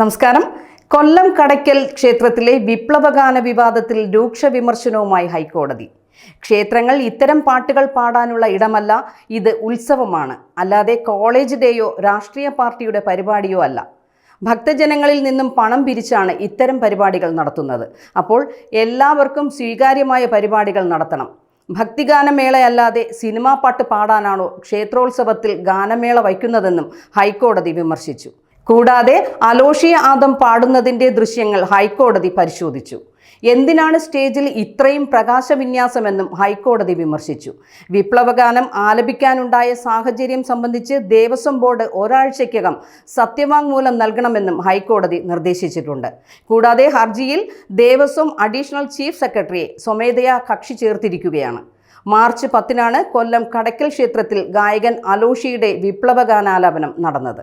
നമസ്കാരം. കൊല്ലം കടയ്ക്കൽ ക്ഷേത്രത്തിലെ വിപ്ലവഗാന വിവാദത്തിൽ രൂക്ഷ വിമർശനവുമായി ഹൈക്കോടതി. ക്ഷേത്രങ്ങൾ ഇത്തരം പാട്ടുകൾ പാടാനുള്ള ഇടമല്ല ഇത് ഉത്സവമാണ്. അല്ലാതെ കോളേജ് ഡേയോ രാഷ്ട്രീയ പാർട്ടിയുടെ പരിപാടിയോ അല്ല. ഭക്തജനങ്ങളിൽ നിന്നും പണം പിരിച്ചാണ് ഇത്തരം പരിപാടികൾ നടത്തുന്നത്. അപ്പോൾ എല്ലാവർക്കും സ്വീകാര്യമായ പരിപാടികൾ നടത്തണം. ഭക്തിഗാനമേളയല്ലാതെ സിനിമാ പാട്ട് പാടാനാണോ ക്ഷേത്രോത്സവത്തിൽ ഗാനമേള വയ്ക്കുന്നതെന്നും ഹൈക്കോടതി വിമർശിച്ചു. കൂടാതെ അലോഷിയ ആദം പാടുന്നതിന്റെ ദൃശ്യങ്ങൾ ഹൈക്കോടതി പരിശോധിച്ചു. എന്തിനാണ് സ്റ്റേജിൽ ഇത്രയും പ്രകാശവിന്യാസമെന്നും ഹൈക്കോടതി വിമർശിച്ചു. വിപ്ലവഗാനം ആലപിക്കാനുണ്ടായ സാഹചര്യം സംബന്ധിച്ച് ദേവസ്വം ബോർഡ് ഒരാഴ്ചയ്ക്കകം സത്യവാങ്മൂലം നൽകണമെന്നും ഹൈക്കോടതി നിർദ്ദേശിച്ചിട്ടുണ്ട്. കൂടാതെ ഹർജിയിൽ ദേവസ്വം അഡീഷണൽ ചീഫ് സെക്രട്ടറിയെ സ്വമേധയാ കക്ഷി ചേർത്തിരിക്കുകയാണ്. മാർച്ച് പത്തിനാണ് കൊല്ലം കടക്കൽ ക്ഷേത്രത്തിൽ ഗായകൻ അലോഷിയുടെ വിപ്ലവഗാനാലാപനം നടന്നത്.